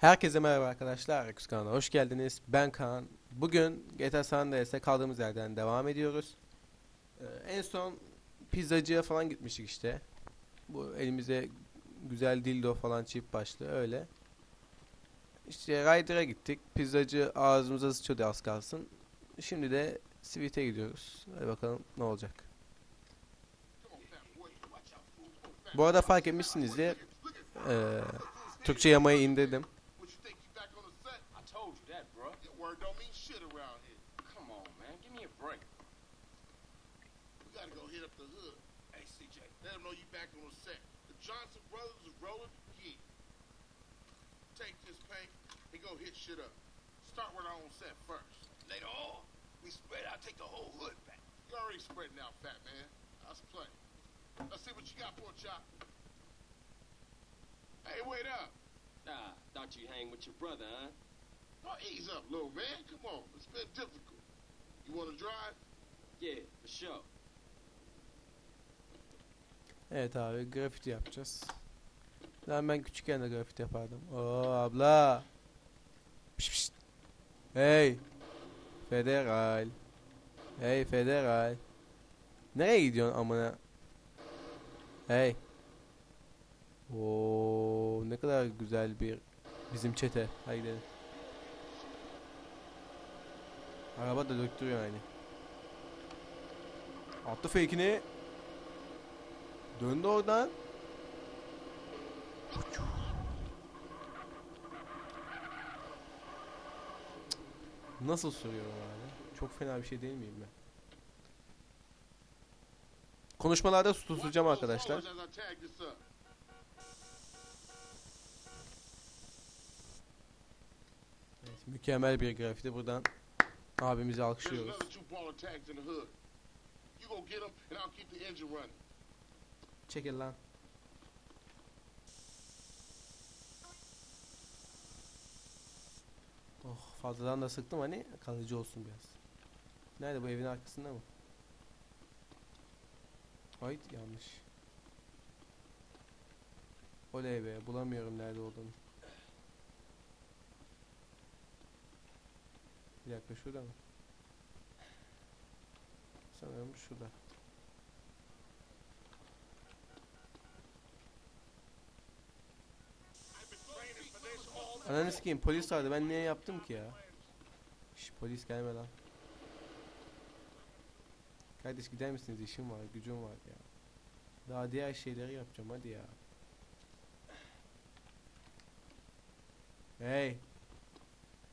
Herkese merhaba arkadaşlar. Rekus kanalına hoş geldiniz. Ben Kaan. Bugün GTA San Andreas'e kaldığımız yerden devam ediyoruz. Ee, en son pizzacıya falan gitmiştik işte. Bu elimize güzel dildo falan çift başlı öyle. İşte Ryder'a gittik. Pizzacı ağzımıza sıçıyordu az kalsın. Şimdi de Sweet'e gidiyoruz. Hadi bakalım ne olacak. Bu arada fark etmişsinizdir. Ee, Türkçe yamayı indirdim. Word don't mean shit around here. Come on, man. Give me a break. We gotta go hit up the hood. Hey, CJ. Let them know you back on the set. The Johnson brothers are rolling the Take this paint and go hit shit up. Start with our own set first. Later on, we spread out, take the whole hood back. You already spreading out, fat man. Let's play. Let's see what you got, poor chop. Hey, wait up. Nah, thought you hang with your brother, huh? Oh, ease up, little man. Come on. It's been difficult. You wanna drive? Yeah, for sure. Evet abi grafiti yapacağız. Lan ben küçükken de grafiti yapardım. Oo abla. Pişt, pişt. Hey. Federal. Hey federal. Nereye gidiyorsun amına? Hey. Oo ne kadar güzel bir bizim çete. Hadi gidelim. Araba da döktürüyor yani. Attı fake'ini. Döndü oradan. Nasıl sürüyorum abi? Çok fena bir şey değil miyim ben? Konuşmalarda those arkadaşlar. Evet, mükemmel bir grafiti buradan abimizi alkışlıyoruz. Çekil lan. Oh fazladan da sıktım hani kalıcı olsun biraz. Nerede bu evin arkasında mı? Hayt yanlış. Oley be bulamıyorum nerede olduğunu. Bir dakika şurada mı? Sanırım şurada. Ananı sikeyim polis vardı ben niye yaptım ki ya? Şş, polis gelme lan. Kardeş gider misiniz işim var gücüm var ya. Daha diğer şeyleri yapacağım hadi ya. Hey.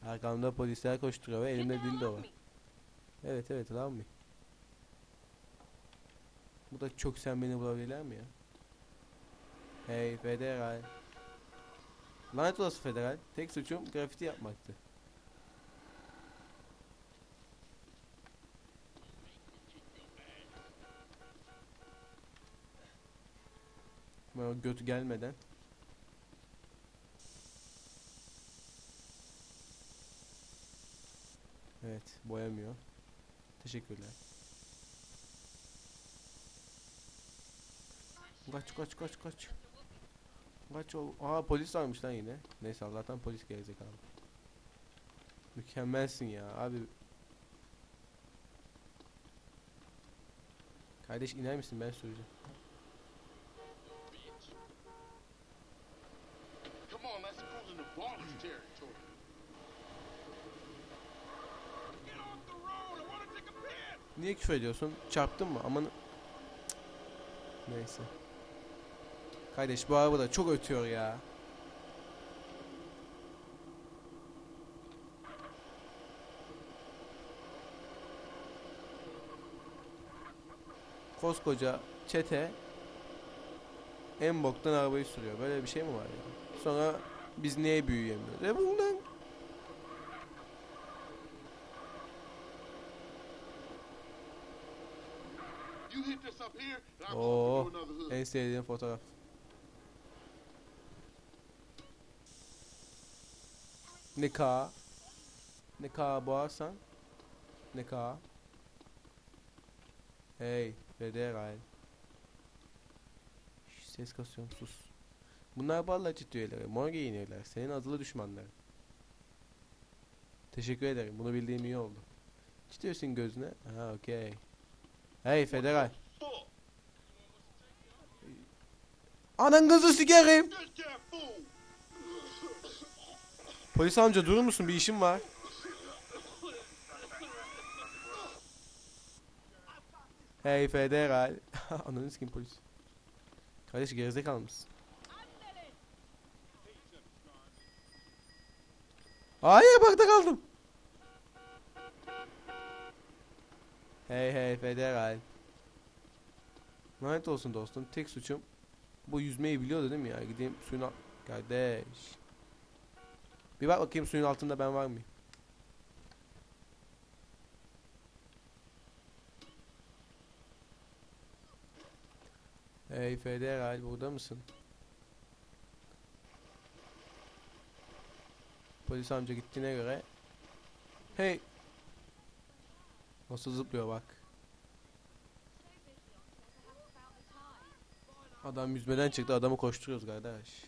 Arkamda polisler koşturuyor ve elimde dildo var. Evet evet lan mı? Bu da çok sen beni bulabilirler mi ya? Hey federal. Lanet olası federal. Tek suçum grafiti yapmaktı. Götü gelmeden. Evet, boyamıyor. Teşekkürler. Kaç kaç kaç kaç. Kaç ol. Aa polis varmış lan yine. Neyse Allah'tan polis gelecek abi. Mükemmelsin ya abi. Kardeş iner misin ben söyleyeceğim. Come on, cruise into Ballas territory. Get off the road! I want to take a piss! Niye küfür ediyorsun? Çarptın mı? Aman. Neyse. Kardeş bu araba da çok ötüyor ya. Koskoca çete en boktan arabayı sürüyor. Böyle bir şey mi var ya? Sonra biz niye büyüyemiyoruz? E bundan. You hit this up here, and I'm Oo, off to another hood. en sevdiğim fotoğraf. Ne ka? Ne ka boğarsan? Ne ka? Hey, federal. Şş, Ses kasıyorum sus. Bunlar ballacı üyeleri. Mor giyiniyorlar. Senin azılı düşmanların. Teşekkür ederim. Bunu bildiğim iyi oldu. Çitiyorsun gözüne. Ha okey. Hey federal. Fuck! Anan kızı sikerim. Polis amca durur musun? Bir işim var. Hey federal. Ananı sikeyim polis. Kardeş gerizekalı mısın? Hayır bakta kaldım. Hey hey federal. Lanet olsun dostum. Tek suçum bu yüzmeyi biliyordu değil mi ya? Gideyim suyun al- Kardeş. Bir bak bakayım suyun altında ben var mıyım? Hey Federal burada mısın? Polis amca gittiğine göre Hey Nasıl zıplıyor bak Adam yüzmeden çıktı adamı koşturuyoruz kardeş.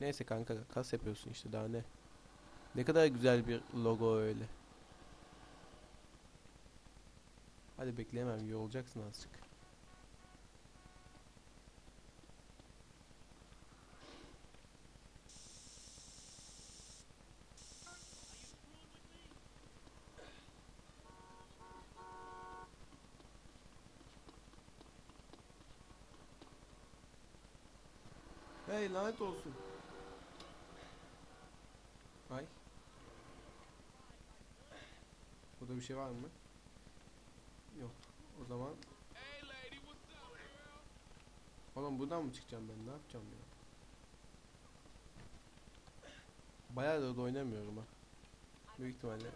Neyse kanka kas yapıyorsun işte daha ne? Ne kadar güzel bir logo öyle. Hadi bekleyemem yorulacaksın azıcık Hey lanet olsun. Ay. Burada bir şey var mı? Yok. O zaman Oğlum buradan mı çıkacağım ben? Ne yapacağım ya? Bayağıdır da oynamıyorum ha. Büyük ihtimalle.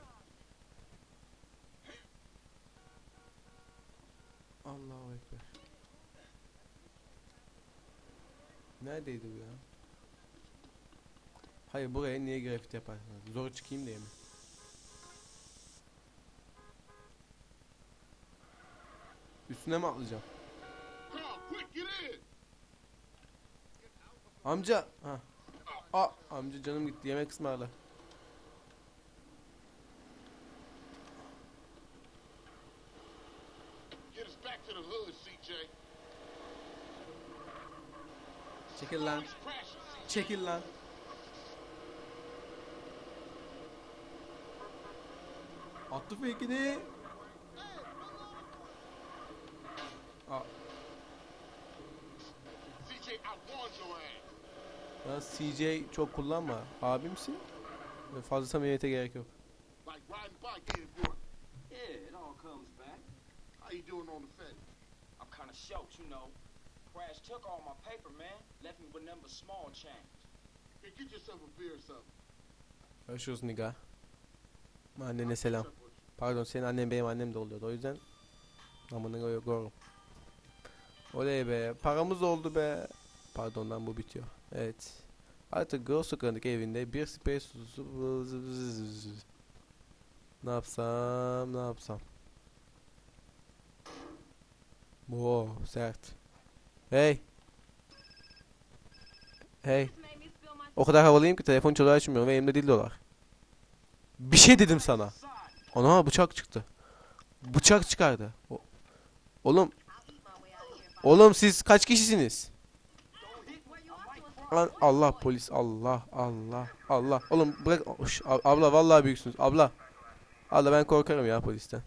Allahu ekber. Neredeydi bu ya? Hayır buraya niye grafit yaparsınız? Zor çıkayım diye mi? Üstüne mi atlayacağım? Amca! Ha. Aa, amca canım gitti yemek ısmarla. Get us back to the hood, CJ. Çekil lan. Çekil lan. Attı fake'ini. Ya CJ çok kullanma. Abimsin. Ve Fazla samimiyete gerek yok. Yeah, it all comes back. How you doing on the fence? I'm kind of shocked, you know. Crash took all my paper, man. Left me with number small change. Hey, get yourself a beer or something. Görüşürüz Niga. Annene selam. Pardon senin annen benim annem de oluyordu o yüzden amına koyuyorum. Oley be paramız oldu be. Pardon lan bu bitiyor. Evet. Artık Gross sokağındaki evinde bir space Ne yapsam ne yapsam. Oo sert. Hey. Hey. O kadar havalıyım ki telefon çalıyor açmıyorum ve elimde dildolar. Bir şey dedim sana. Ana bıçak çıktı. Bıçak çıkardı. O- Oğlum. Oğlum siz kaç kişisiniz? Lan Allah polis Allah Allah Allah. Oğlum bırak Oş, ab- abla vallahi büyüksünüz. Abla. Abla ben korkarım ya polisten.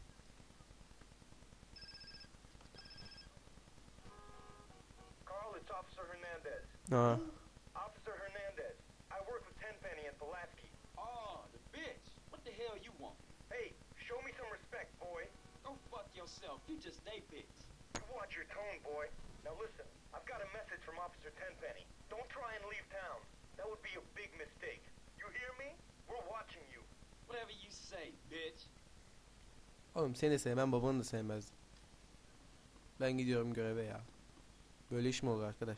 Ha. Officer Hernandez, I work with Tenpenny and Pulaski. Oh, the bitch. What the hell you want? Hey, show me some respect, boy. Go fuck yourself. You just they bitch. You watch your tone, boy. Now listen, I've got a message from Officer Tenpenny. Don't try and leave town. That would be a big mistake. You hear me? We're watching you. Whatever you say, bitch. Oğlum seni sevmem babanı da sevmezdim. Ben gidiyorum göreve ya. Böyle iş mi olur arkadaş?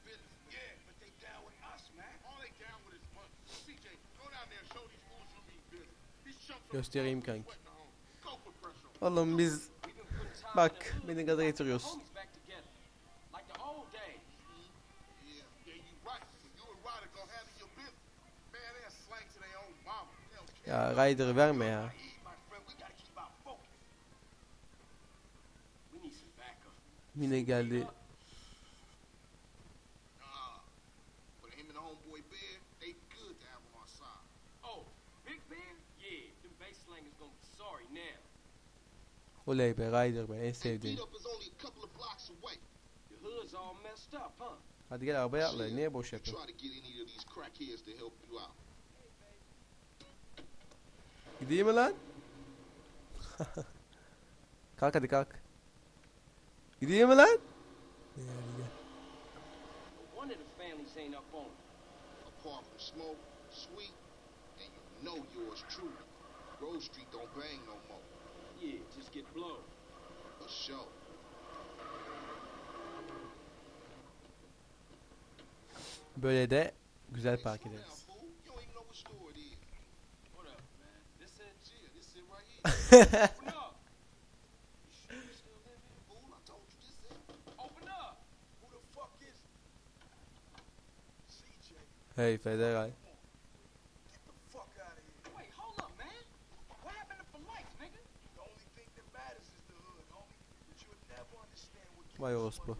Göstereyim kanki. Oğlum biz... Bak beni gaza getiriyorsun. Ya Ryder'ı verme ya. Yine geldi Oley be Ryder be en sevdiğim. Hadi gel arabaya atla. Niye boş yapıyorsun? Gideyim mi lan? kalk hadi kalk. Gideyim mi lan? Smoke, sweet, and you know yours true. Grove Street don't bang no more you just get blown. A shell. Böyle de güzel park ederiz. hey federal. Vay orospu.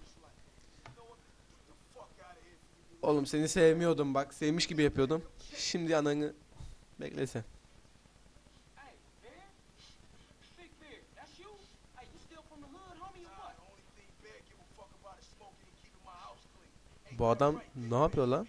Oğlum seni sevmiyordum bak. Sevmiş gibi yapıyordum. Şimdi ananı beklesen. Bu adam ne yapıyor lan?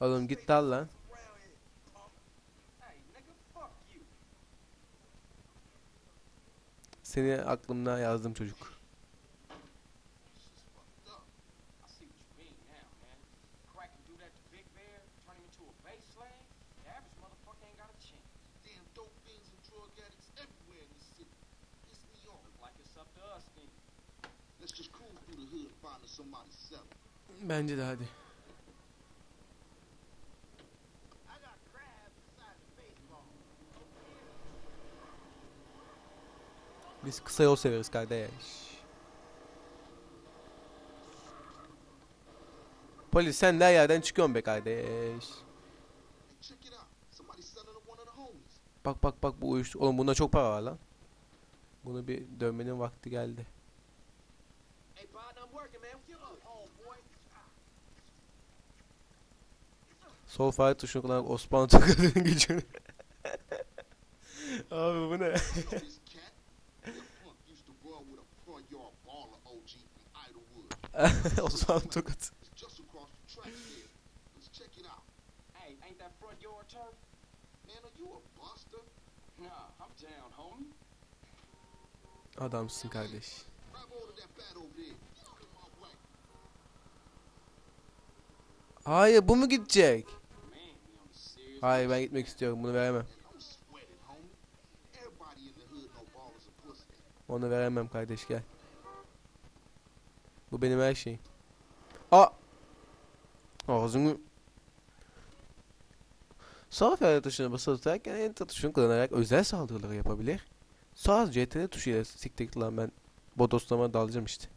Oğlum git dal lan. Seni aklımda yazdım çocuk. olsa yol severiz kardeş. Polis sen de her yerden çıkıyorsun be kardeş. Bak bak bak bu uyuştu. Oğlum bunda çok para var lan. Bunu bir dövmenin vakti geldi. Sol fare tuşunu kullanarak Osmanlı Tokat'ın gücünü. Abi bu ne? Osman Tokat. Adamsın kardeş. Hayır bu mu gidecek? Hayır ben gitmek istiyorum bunu veremem. Onu veremem kardeş gel. Bu benim her şeyim. A Ağzını Sağ fare tuşuna basılı tutarken enter tuşunu kullanarak özel saldırıları yapabilir. Sağ CTRL tuşuyla siktir lan ben bodoslama dalacağım işte.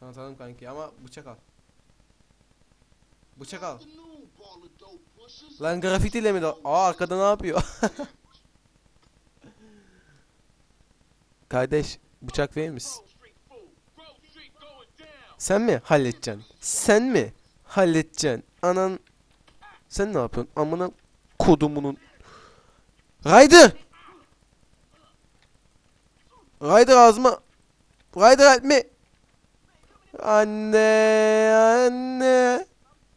Tamam tamam kanki ama bıçak al. Bıçak al. Lan grafitiyle mi? Aa arkada ne yapıyor? Kardeş bıçak verir misin? Sen mi halledeceksin? Sen mi halledeceksin? Anan sen ne yapıyorsun? Amına kodumunun. Ryder! Ryder ağzıma. Ryder help me. Anne anne.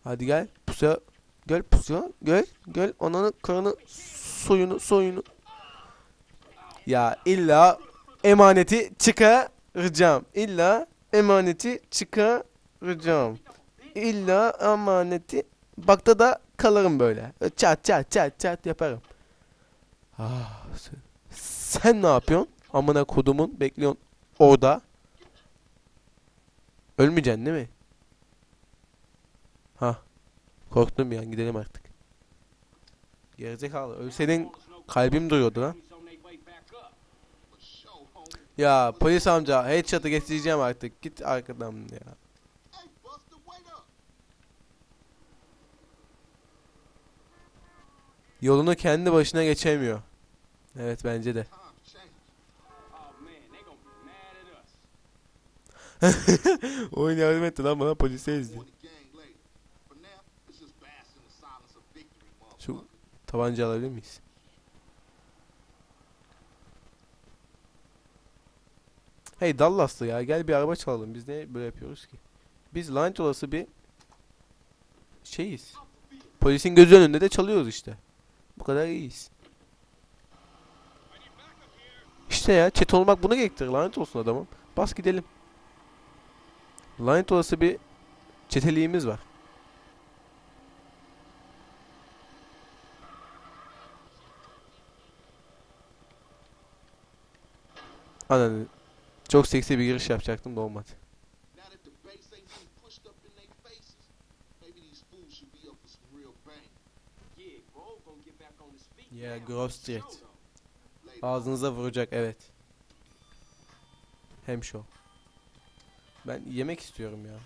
Hadi gel pusuya. Gel pusuya. Gel gel ananın karını soyunu soyunu. Ya illa emaneti çıkaracağım. İlla emaneti çıkaracağım. İlla emaneti bakta da kalırım böyle. Çat çat çat çat yaparım. Ah, sen, sen ne yapıyorsun? Amına kodumun bekliyorsun orada. Ölmeyeceksin değil mi? Ha. Korktum bir an gidelim artık. Gerizekalı ölseydin kalbim duruyordu lan. Police on their way back up. For sure, homie. Ya polis amca headshot'ı getireceğim artık. Git arkadan ya. Yolunu kendi başına geçemiyor. Evet bence de. Oyun yardım etti lan bana polise victory, Şu tabanca alabilir miyiz? Hey Dallas'lı ya gel bir araba çalalım. Biz ne böyle yapıyoruz ki? Biz lanet olası bir şeyiz. Polisin gözü önünde de çalıyoruz işte. Bu kadar iyiyiz. İşte ya çet olmak bunu gerektirir. Lanet olsun adamım. Bas gidelim. Lanet olası bir çeteliğimiz var. Ananı. Çok seksi bir giriş yapacaktım da olmadı. Yeah, though. Later. Ağzınıza vuracak evet. Hem şov. Ben yemek istiyorum ya.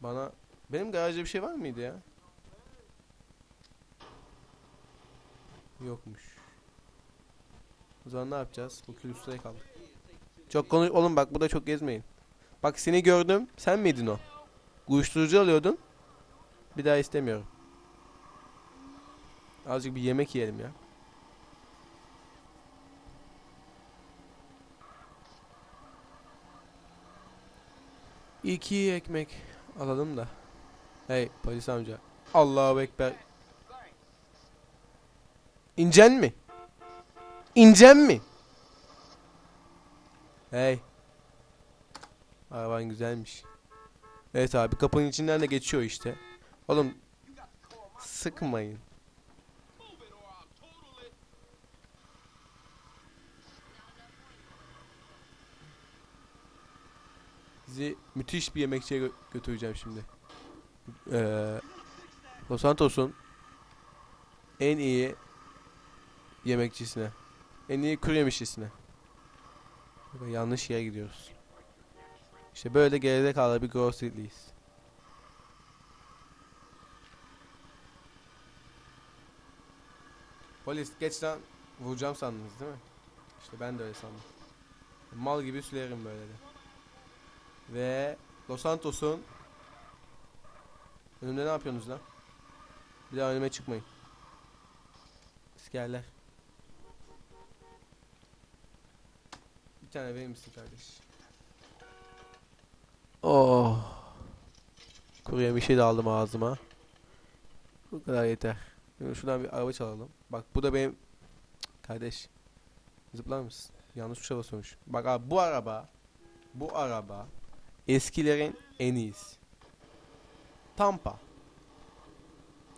Bana benim garajda bir şey var mıydı ya? Yokmuş. O zaman ne yapacağız? Bu külüstüre kaldık. Çok konuş oğlum bak burada çok gezmeyin. Bak seni gördüm. Sen miydin o? Uyuşturucu alıyordun. Bir daha istemiyorum. Azıcık bir yemek yiyelim ya. İki ekmek alalım da. Hey polis amca. Allahu Ekber. İncen mi? İncen mi? Hey. Araban güzelmiş. Evet abi kapının içinden de geçiyor işte. Oğlum sıkmayın. Sizi müthiş bir yemekçiye gö- götüreceğim şimdi. Ee, Los Santos'un en iyi yemekçisine. En iyi kuru yemişçisine. Yanlış yere gidiyoruz. İşte böyle geride kalan bir grocery'liyiz. Polis geç lan vuracağım sandınız değil mi? İşte ben de öyle sandım. Mal gibi sürerim böyle de. Ve Los Santos'un önümde ne yapıyorsunuz lan? Bir daha önüme çıkmayın. İskerler. Bir tane verir misin kardeş? Oh. Kuru yemişi de aldım ağzıma. Bu kadar yeter. Şimdi şuradan bir araba çalalım. Bak bu da benim kardeş. Zıplar mısın? Yanlış tuşa basıyormuş. Bak abi bu araba bu araba eskilerin en iyisi. Tampa.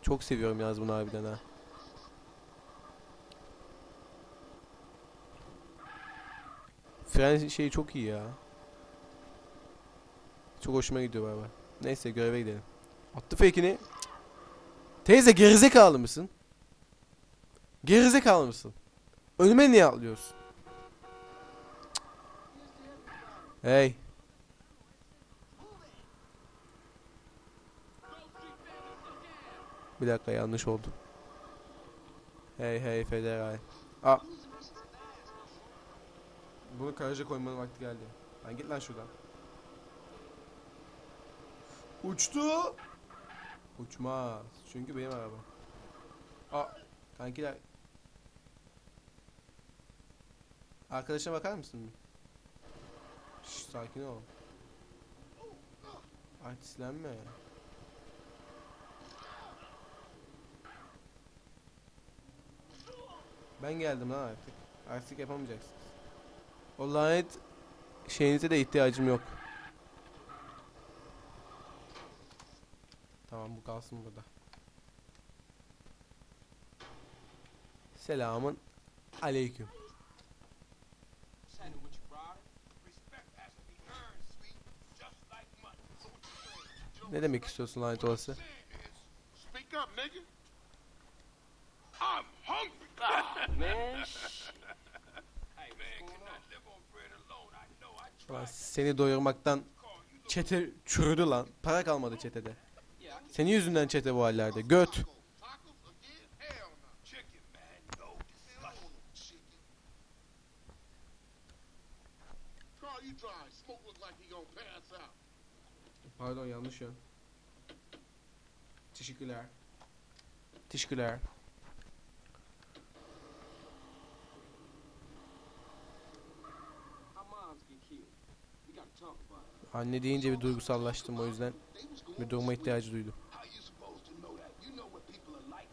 Çok seviyorum yalnız bunu harbiden ha. Fren şeyi çok iyi ya. Çok hoşuma gidiyor baba. Neyse göreve gidelim. Attı fake'ini. Teyze gerizekalı mısın? Gerizekalı mısın? Önüme niye atlıyorsun? Hey. Bir dakika yanlış oldu. Hey hey federal. Aa. Bunu garaja koymanın vakti geldi. Lan git lan şuradan. Uçtu. Uçmaz. Çünkü benim araba. Aa, kankiler. Arkadaşına bakar mısın bir? Şş, sakin ol. Artistlenme. Ben geldim lan artık. Artık yapamayacaksın. O lanet şeyinize de ihtiyacım yok. Tamam bu kalsın burada. Selamın aleyküm. Ne demek istiyorsun lanet olası? Speak up, nigga. I'm hungry. Man, Hey man, cannot live on bread alone. I know I Seni doyurmaktan çete çürüdü lan. Para kalmadı çetede. Senin yüzünden çete bu hallerde. Göt. Tacos again? Hell no. Chicken, man. No discussion. Chicken. Carl, you try. Smoke look like he gonna pass out. Pardon yanlış yön. Teşekkürler. Teşekkürler. Our moms get killed. We gotta talk about it. Anne deyince bir duygusallaştım o yüzden bir durma ihtiyacı duydum. How you supposed to know that? You know what people are like.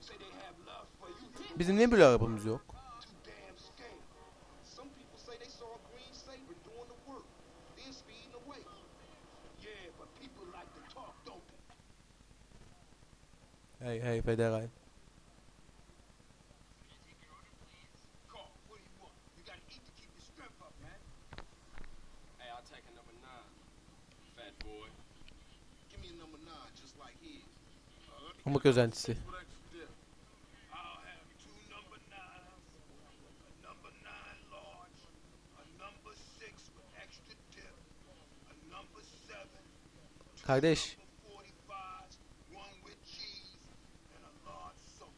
Say they have love for you. Bizim niye böyle arabamız yok? Too damn scared. Some people say they saw a green saber doing the work, then speeding away. Yeah, but people like to talk, don't they? Hey hey federal. Carl, what do you want? You gotta eat to keep your strength up, man. Hey, I'll take a number nine. Fat boy. Give me a number nine, just like his. Uh, let me Pamuk özentisi. What extra dip? I'll have two number nines, a number nine large, a number six with extra dip, a number seven, Kardeş number 45s, one with cheese, and a large soda.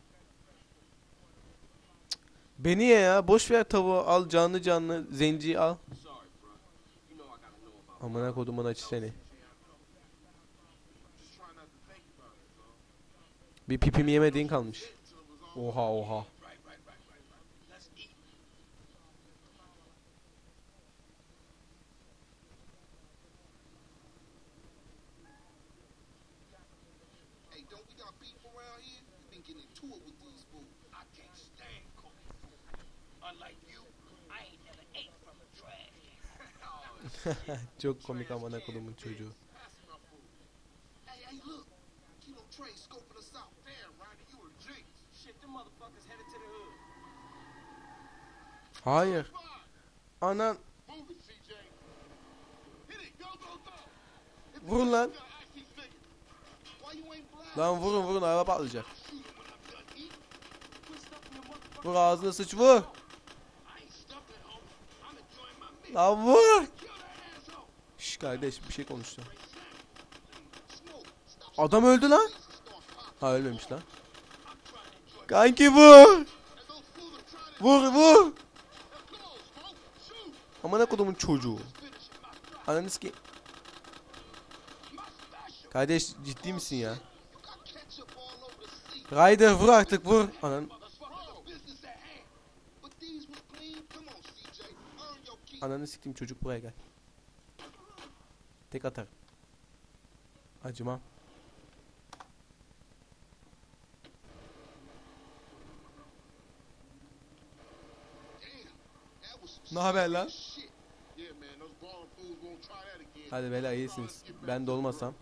beni ye ya boş ver tavuğu al canlı canlı zenciyi al. Amına kodumun açı seni. Just try not to think about it, bro. Bir pipimi yemediğin kalmış. Oha oha. right, right, right, right, right. Let's eat. Hey, don't we got beef around here? We've been getting into it with these fools. I can't stand cooking food. Unlike you, I ain't never ate from a trash can. Çok komik amına kodumun çocuğu. Why you ain't blind? Lan vurun vurun araba patlayacak. Vur ağzına sıç vur. Lan vur. Şş kardeş bir şey konuştu. Adam öldü lan. Ha ölmemiş lan. I'm trying to enjoy Kanki vur. Vur vur. Amına kodumun çocuğu. Ananı ki. Kardeş ciddi misin ya? Ryder vur artık vur. Anan ananı siktim çocuk buraya gel. Tek atar. Acımam. Damn, that was some Ne haber lan? Hadi beyler iyisiniz. Ben de olmasam.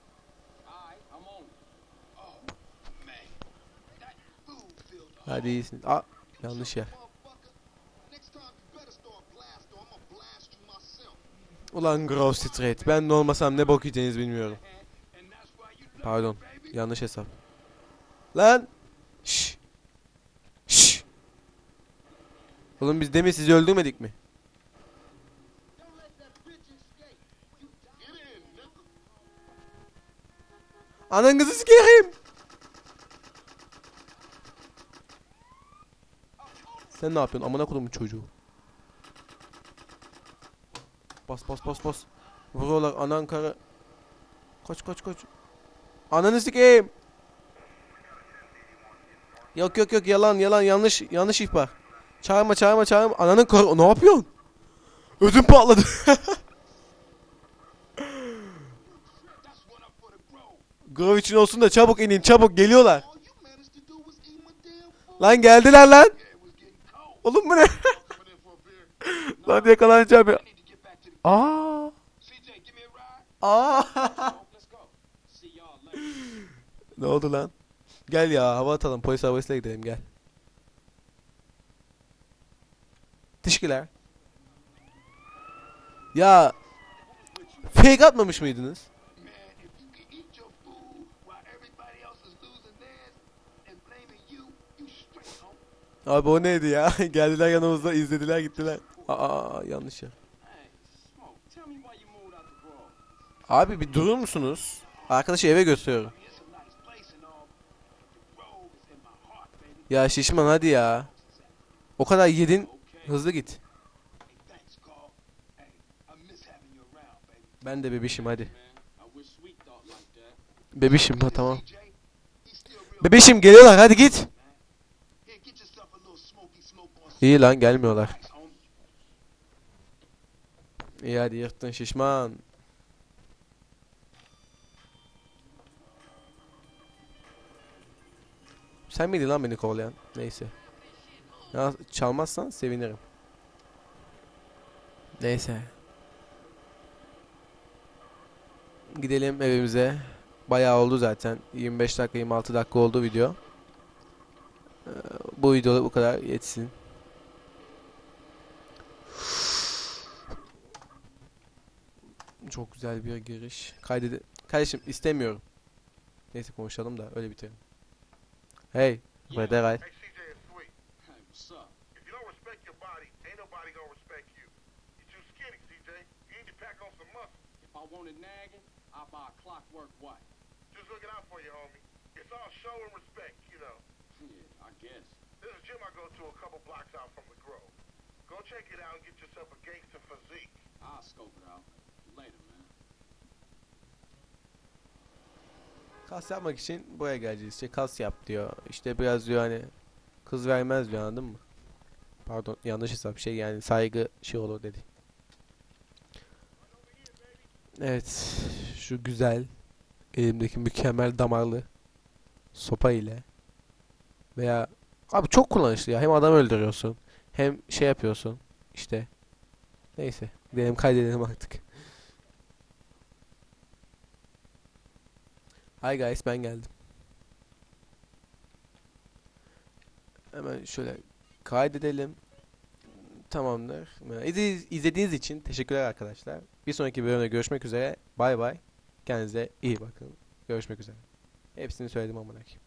Hadi iyisiniz. Aa yanlış yer. Ulan Grove Street. Ben de olmasam ne bok yiyeceğiniz bilmiyorum. Pardon. Yanlış hesap. Lan. Şş. Şş. Oğlum biz demin sizi öldürmedik mi? Don't let that bitch escape. You Get in, nigga. Ananızı sikerim. Sen ne yapıyorsun amına kodumun çocuğu? Bas bas bas bas. Vuruyorlar anan karı. Kaç kaç kaç. Ananı sikeyim. Yok yok yok yalan yalan yanlış yanlış ihbar. Çağırma çağırma çağırma. Ananın karı ne yapıyorsun? Ödüm patladı. That's one up for the için olsun da çabuk inin çabuk geliyorlar. Lan geldiler lan. Oğlum bu ne? Lan yakalanacağım ya. Aa. Aa. Ne oldu lan? Gel ya hava atalım polis arabasıyla gidelim gel. Teşekkürler. Ya fake atmamış mıydınız? Abi o neydi ya? Geldiler yanımızda izlediler gittiler. Aa yanlış ya. Abi bir durur musunuz? Arkadaşı eve götürüyorum. Ya şişman hadi ya. O kadar yedin. Hızlı git. Ben de bebişim hadi. Bebişim ha tamam. Bebişim geliyorlar hadi git. Here, get yourself a little smoky smoke on İyi lan gelmiyorlar. İyi hadi yırttın şişman. Sen miydin lan beni kovalayan? Neyse. Ya çalmazsan sevinirim. Neyse. Gidelim evimize. Bayağı oldu zaten. 25 dakika 26 dakika oldu video. Ee, bu videoda bu kadar yetsin. Çok güzel bir giriş. Kaydede... Kardeşim istemiyorum. Neyse konuşalım da öyle bitirelim. Hey, Federal. Hey, CJ and Sweet, Hey, what's up? if you don't respect your body, ain't nobody gonna respect you. You're too skinny, CJ. You need to pack on some muscle. If I wanted nagging, I'd buy a clockwork wife. Just looking out for you, homie. It's all show and respect, you know. Yeah, I guess. There's a gym I go to a couple blocks out from the Grove. Go check it out and get yourself a gangster physique. I'll scope it out. Later, man. Kas yapmak için buraya geleceğiz. İşte kas yap diyor. İşte biraz diyor hani kız vermez diyor anladın mı? Pardon yanlış hesap şey yani saygı şey olur dedi. Evet şu güzel elimdeki mükemmel damarlı sopa ile veya abi çok kullanışlı ya hem adam öldürüyorsun hem şey yapıyorsun işte neyse gidelim kaydedelim artık. Hi guys ben geldim. Hemen şöyle kaydedelim. Tamamdır. İzlediğiniz- İzlediğiniz için teşekkürler arkadaşlar. Bir sonraki bölümde görüşmek üzere. Bay bay. Kendinize iyi bakın. Görüşmek üzere. Hepsini söyledim amına koyayım.